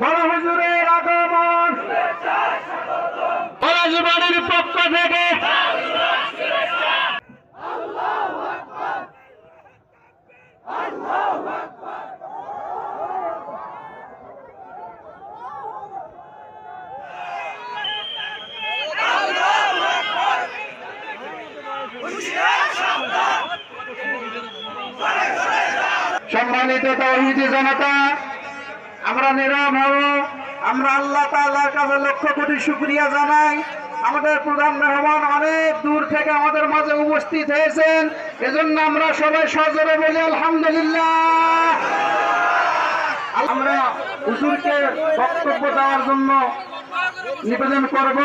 বড় হুজুরের আগমন। পলাশবাড়ির পক্ষ থেকে। সম্মানিত তৌহিদি জনতা আমরা নিরাম হব। আমরা আল্লাহ তাআলার কাছে লক্ষ কোটি শুক্রিয়া জানাই। আমাদের প্রধান মেহমান অনেক দূর থেকে আমাদের মাঝে উপস্থিত হয়েছেন। এজন্য আমরা সবাই সজরে বলি, আলহামদুলিল্লাহ। আমরা হুজুরকে বক্তব্য দেওয়ার জন্য নিবেদন করব।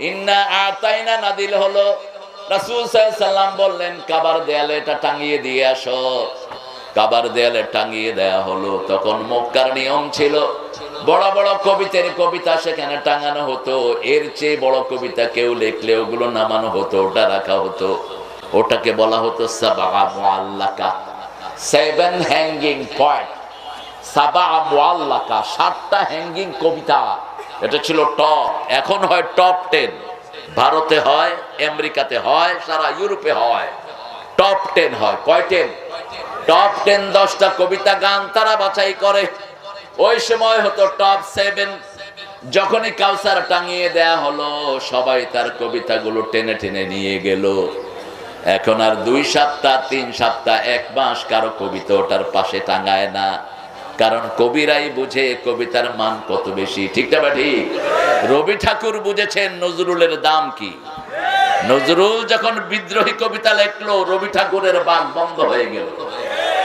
ইন্না আতাইনা নাদিল হলো। রাসূল সাল্লাম বললেন, কাবার দেয়ালে এটা টাঙিয়ে দিয়ে আসো। কাবার দেয়ালে টাঙিয়ে দেয়া হলো। তখন মক্কার নিয়ম ছিল, বড় বড় কবিতার কবিতা সেখানে টাঙানো হতো। এর চেয়ে বড় কবিতা কেউ লিখলে ওগুলো নামানো হতো, ওটা রাখা হতো। ওটাকে বলা হতো সাবা মুআল্লাকা। Seven hanging point. সাবা মুআল্লাকা, সাতটা হ্যাঙ্গিং কবিতা। এটা ছিল টপ এখন হয় টপ টেন ভারতে হয়, আমেরিকাতে হয়, সারা ইউরোপে হয়। টপ টেন হয়। কয় টেন টপ টেন দশটা কবিতা গান তারা বাছাই করে। ওই সময় হতো টপ সেভেন যখনই কাউসার টাঙিয়ে দেয়া হলো, সবাই তার কবিতাগুলো টেনে টেনে নিয়ে গেল। এখন আর দুই সপ্তাহ, তিন সপ্তাহ, এক মাস কারও কবিতা ওটার পাশে টাঙায় না। কারণ কবিরাই বুঝে কবিতার মান কত বেশি, ঠিক না ঠিক? রবি ঠাকুর বুঝেছেন নজরুলের দাম কি। নজরুল যখন বিদ্রোহী কবিতা লেখলো, রবি ঠাকুরের বাঘ বন্ধ হয়ে গেল।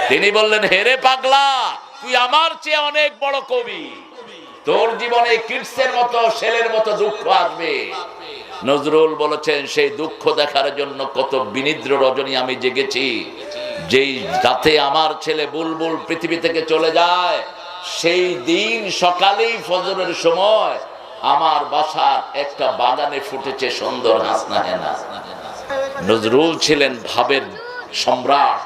তিনি বললেন হেরে পাগলা, তুই আমার চেয়ে অনেক বড় কবি। তোর জীবনে কিডসের মতো ছেলের মতো দুঃখ আসবে। নজরুল বলেছেন, সেই দুঃখ দেখার জন্য কত বিনিদ্র রজনী আমি জেগেছি। যেই যাতে আমার ছেলে বুলবুল পৃথিবী থেকে চলে যায়, সেই দিন সকালেই ফজরের সময় আমার বাসার একটা বাগানে ফুটেছে সুন্দর হাসনা হেনা। নজরুল ছিলেন ভাবের সম্রাট,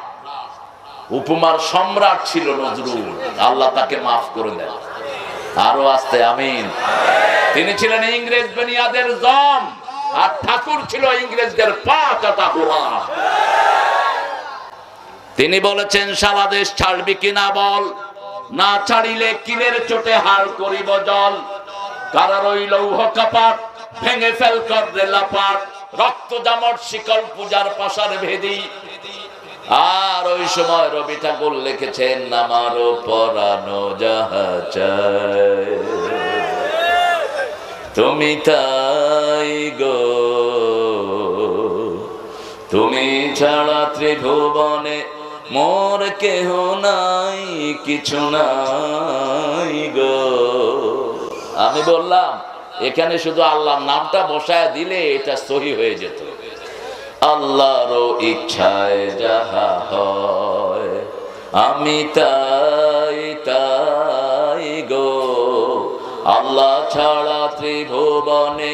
উপমার সম্রাট ছিল নজরুল। আল্লাহ তাকে মাফ করে দেন। আরও আসতে আমিন। তিনি ছিলেন ইংরেজ বেনিয়াদের জম আর ঠাকুর ছিল ইংরেজদের পা কাটা গোলাম। তিনি বলেছেন, সারা দেশ ছাড়বি কিনা বল? না ছাড়িলে কিনের চোটে হাল করিব জল। কারা রইল লৌহ কাপাট, ভেঙে ফেল কর রেলাপাট রক্ত জামট শিকল পূজার পাশার ভেদি। আর ওই সময় রবি ঠাকুর লিখেছেন আমারও পরানো যাহা তুমি তাই গো। তুমি ছাড়া ত্রিভুবনে মোর কেহ নাই, কিছু নাই গো। আমি বললাম, এখানে শুধু আল্লাহর নামটা বসায় দিলে এটা সহি হয়ে যেত। আল্লাহর ইচ্ছায় যাহা হয়, আমি তাই তাই গো। আল্লাহ ছাড়া ত্রিভুবনে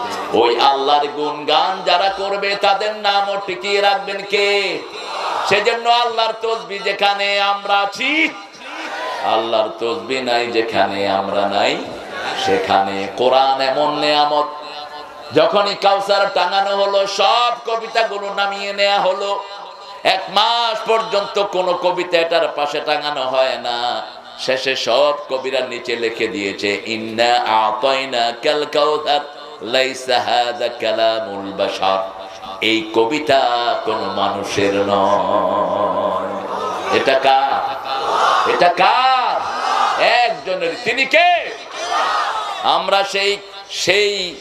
ওই আল্লাহর গুণগান যারা করবে, তাদের নামও টিকিয়ে রাখবেন কে? সেজন্য আল্লাহর তসবি, যেখানে আমরা আছি, আল্লাহর তসবি নাই, যেখানে আমরা নাই, সেখানে কোরআন এমন নেয়ামত। যখনই কাউসার টাঙানো হলো, সব কবিতাগুলো নামিয়ে নেওয়া হলো। এক মাস পর্যন্ত কোন কবিতা এটার পাশে টাঙানো হয় না। শেষে সব কবিরা নিচে লিখে দিয়েছে, ইন্না আতাইনা কাল কাউসার। এই কবিতা কোন মানুষের নয়। এটা কার? এটা কার? একজনের। তিনি আমরা সেই সেই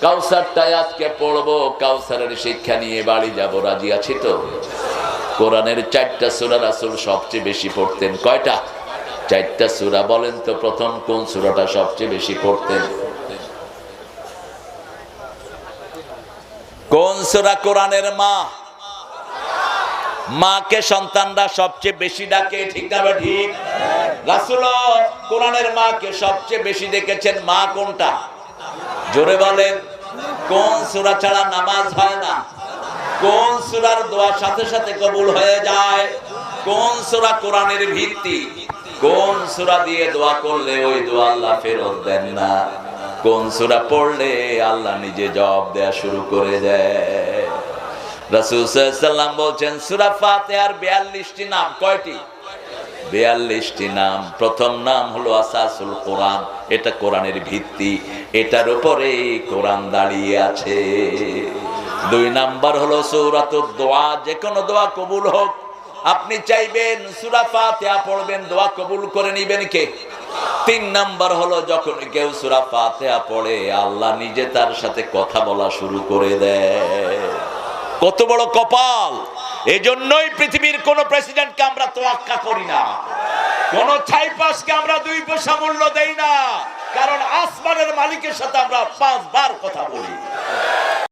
কাউসারটাই আজকে পড়ব। কাউসারের শিক্ষা নিয়ে বাড়ি যাব। রাজি আছি তো? কোরআনের চারটা সুরা রাসুল সবচেয়ে বেশি পড়তেন। কয়টা? চারটা সুরা। বলেন তো প্রথম কোন সুরাটা সবচেয়ে বেশি পড়তেন? কোন সুরা কোরআনের মা? মাকে সন্তানরা সবচেয়ে বেশি ডাকে, ঠিক না ঠিক? রাসুল কোরআনের মাকে সবচেয়ে বেশি দেখেছেন মা কোনটা? জোরে বলেন, কোন সুরা ছাড়া নামাজ হয় না? কোন সুরার দোয়ার সাথে সাথে কবুল হয়ে যায়? কোন সুরা কোরআনের ভিত্তি? কোন সুরা দিয়ে দোয়া করলে ওই দোয়া আল্লাহ ফেরত দেন না? কোন সুরা পড়লে আল্লাহ নিজে জবাব দেয়া শুরু করে দেয়। রাসূল বলছেন, সুরা ফাতিহার 42টি নাম, কয়টি? বিয়াল্লিশটি নাম। প্রথম নাম হলো আসাসুল কোরআন, এটা কোরআনের ভিত্তি, এটার উপরে কোরআন দাঁড়িয়ে আছে। দুই নাম্বার হলো সৌরাত দোয়া যে কোনো দোয়া কবুল হোক। আপনি চাইবেন সুরা ফাতিহা পড়বেন, দোয়া কবুল করে নিবেন কে? তিন নাম্বার হলো, যখন কেউ সুরা ফাতিহা পড়ে, আল্লাহ নিজে তার সাথে কথা বলা শুরু করে দেয়। কত বড় কপাল! এজন্যই পৃথিবীর কোন প্রেসিডেন্টকে আমরা তোয়াক্কা করি না। কোন ছাইপাসকে আমরা দুই পয়সা মূল্য দেই না। কারণ আসমানের মালিকের সাথে আমরা পাঁচবার কথা বলি।